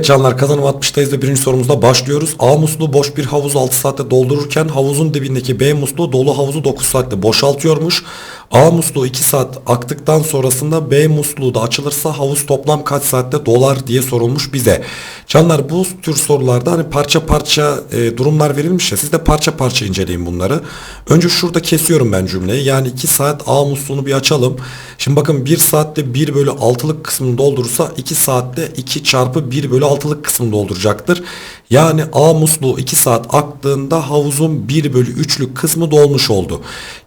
Evet canlar kazanım 60'tayız ve birinci sorumuzda başlıyoruz. A musluğu boş bir havuzu 6 saatte doldururken havuzun dibindeki B musluğu dolu havuzu 9 saatte boşaltıyormuş. A musluğu 2 saat aktıktan sonrasında B musluğu da açılırsa havuz toplam kaç saatte dolar diye sorulmuş bize. Canlar bu tür sorularda hani parça parça e, durumlar verilmiş ya siz de parça parça inceleyin bunları. Önce şurada kesiyorum ben cümleyi. Yani 2 saat A musluğunu bir açalım. Şimdi bakın 1 saatte 1 bölü 6'lık kısmını doldurursa 2 saatte 2 çarpı 1 bölü 6'lık kısmını dolduracaktır. Yani A musluğu 2 saat aktığında havuzun 1 bölü 3'lük kısmı dolmuş oldu.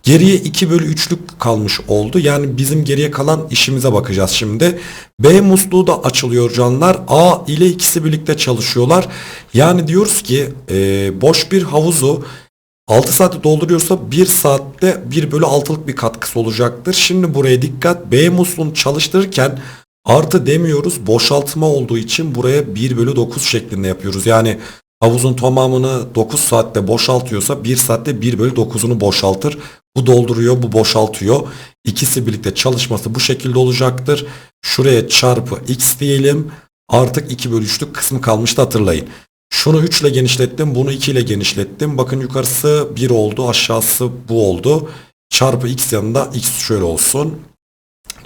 Geriye 2 bölü 3'lük kalmış oldu. Yani bizim geriye kalan işimize bakacağız şimdi. B musluğu da açılıyor canlar. A ile ikisi birlikte çalışıyorlar. Yani diyoruz ki e, boş bir havuzu 6 saatte dolduruyorsa 1 saatte 1 bölü 6'lık bir katkısı olacaktır. Şimdi buraya dikkat. B musluğunu çalıştırırken artı demiyoruz. Boşaltma olduğu için buraya 1 bölü 9 şeklinde yapıyoruz. Yani havuzun tamamını 9 saatte boşaltıyorsa 1 saatte 1 bölü 9'unu boşaltır. Bu dolduruyor bu boşaltıyor. İkisi birlikte çalışması bu şekilde olacaktır. Şuraya çarpı x diyelim. Artık 2 bölü 3'lük kısmı kalmıştı hatırlayın. Şunu 3 ile genişlettim. Bunu 2 ile genişlettim. Bakın yukarısı 1 oldu. Aşağısı bu oldu. Çarpı x yanında x şöyle olsun.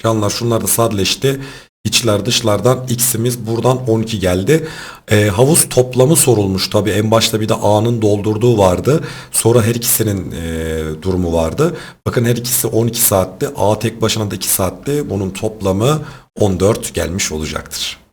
Canlar şunlar da sadeleşti. İçler dışlardan x'imiz buradan 12 geldi. Ee, havuz toplamı sorulmuş tabi en başta bir de A'nın doldurduğu vardı. Sonra her ikisinin e, durumu vardı. Bakın her ikisi 12 saatte. A tek başına da 2 saatte. Bunun toplamı 14 gelmiş olacaktır.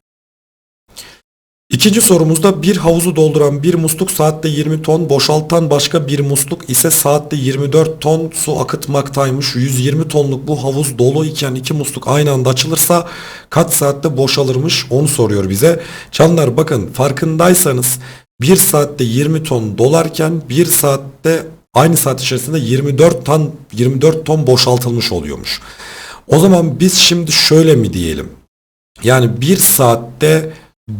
İkinci sorumuzda bir havuzu dolduran bir musluk saatte 20 ton, boşaltan başka bir musluk ise saatte 24 ton su akıtmaktaymış. 120 tonluk bu havuz dolu iken iki musluk aynı anda açılırsa kaç saatte boşalırmış onu soruyor bize. Canlar bakın farkındaysanız bir saatte 20 ton dolarken bir saatte aynı saat içerisinde 24 ton 24 ton boşaltılmış oluyormuş. O zaman biz şimdi şöyle mi diyelim? Yani bir saatte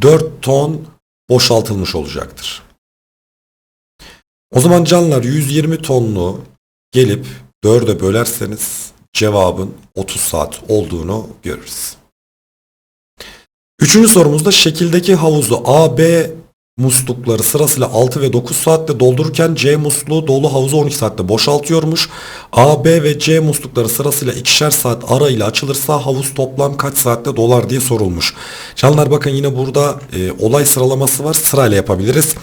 4 ton boşaltılmış olacaktır. O zaman canlar 120 tonlu gelip 4'e bölerseniz cevabın 30 saat olduğunu görürüz. Üçüncü sorumuzda şekildeki havuzu A, B muslukları sırasıyla 6 ve 9 saatte doldururken C musluğu dolu havuzu 12 saatte boşaltıyormuş. A, B ve C muslukları sırasıyla ikişer saat ara ile açılırsa havuz toplam kaç saatte dolar diye sorulmuş. Canlar bakın yine burada e, olay sıralaması var sırayla yapabiliriz.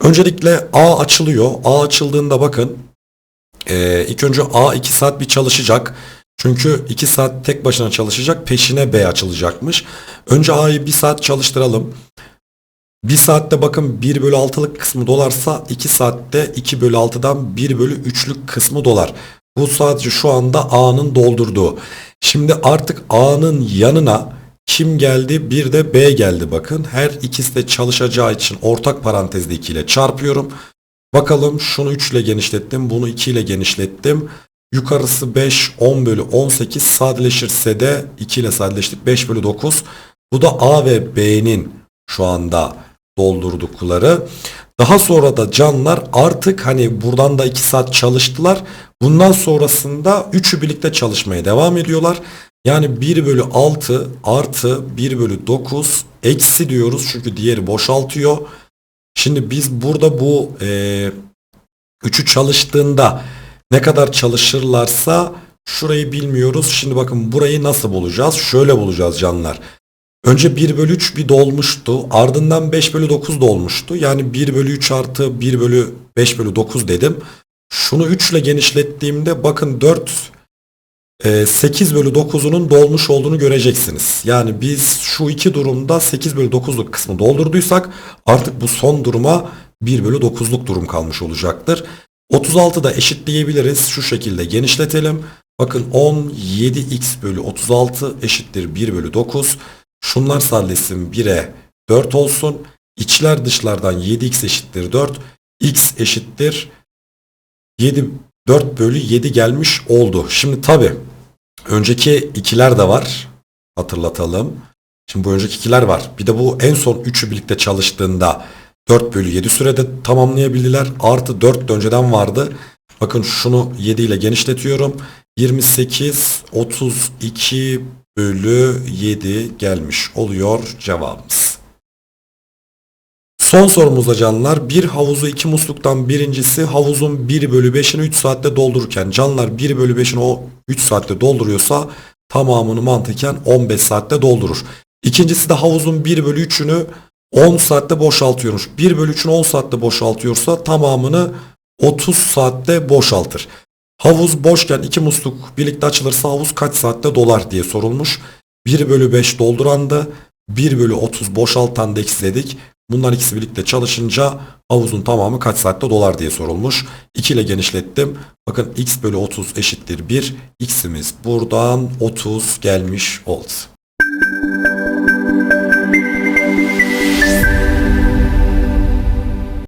Öncelikle A açılıyor. A açıldığında bakın e, ilk önce A 2 saat bir çalışacak. Çünkü 2 saat tek başına çalışacak peşine B açılacakmış. Önce A'yı 1 saat çalıştıralım. 1 saatte bakın 1 bölü 6'lık kısmı dolarsa 2 saatte 2 bölü 6'dan 1 bölü 3'lük kısmı dolar. Bu sadece şu anda A'nın doldurduğu. Şimdi artık A'nın yanına kim geldi? Bir de B geldi bakın. Her ikisi de çalışacağı için ortak parantezde 2 ile çarpıyorum. Bakalım şunu 3 ile genişlettim. Bunu 2 ile genişlettim. Yukarısı 5, 10 bölü 18 sadeleşirse de 2 ile sadeleştik 5 bölü 9. Bu da A ve B'nin şu anda doldurdukları. Daha sonra da canlar artık hani buradan da 2 saat çalıştılar. Bundan sonrasında üçü birlikte çalışmaya devam ediyorlar. Yani 1 bölü 6 artı 1 bölü 9 eksi diyoruz çünkü diğeri boşaltıyor. Şimdi biz burada bu e, üçü çalıştığında ne kadar çalışırlarsa şurayı bilmiyoruz. Şimdi bakın burayı nasıl bulacağız? Şöyle bulacağız canlar. Önce 1 bölü 3 bir dolmuştu. Ardından 5 bölü 9 dolmuştu. Yani 1 bölü 3 artı 1 bölü 5 bölü 9 dedim. Şunu 3 ile genişlettiğimde bakın 4 8 bölü 9'unun dolmuş olduğunu göreceksiniz. Yani biz şu iki durumda 8 bölü 9'luk kısmı doldurduysak artık bu son duruma 1 bölü 9'luk durum kalmış olacaktır. 36 da eşitleyebiliriz. Şu şekilde genişletelim. Bakın 17x bölü 36 eşittir 1 bölü 9. Şunlar sadeleşsin 1'e 4 olsun. İçler dışlardan 7x eşittir 4. x eşittir 7 4 bölü 7 gelmiş oldu. Şimdi tabi önceki ikiler de var. Hatırlatalım. Şimdi bu önceki ikiler var. Bir de bu en son üçü birlikte çalıştığında 4 bölü 7 sürede tamamlayabildiler. Artı 4 de önceden vardı. Bakın şunu 7 ile genişletiyorum. 28, 32 bölü 7 gelmiş oluyor cevabımız. Son sorumuzda canlılar bir havuzu iki musluktan birincisi havuzun 1 bölü 5'ini 3 saatte doldururken canlılar 1 bölü 5'ini o 3 saatte dolduruyorsa tamamını mantıken 15 saatte doldurur. İkincisi de havuzun 1 bölü 3'ünü 10 saatte boşaltıyormuş. 1 bölü 3'ünü 10 saatte boşaltıyorsa tamamını 30 saatte boşaltır. Havuz boşken iki musluk birlikte açılırsa havuz kaç saatte dolar diye sorulmuş. 1 bölü 5 doldurandı. 1 bölü 30 boşaltan da eksiledik. Bunlar ikisi birlikte çalışınca havuzun tamamı kaç saatte dolar diye sorulmuş. 2 ile genişlettim. Bakın x bölü 30 eşittir 1. X'imiz buradan 30 gelmiş oldu.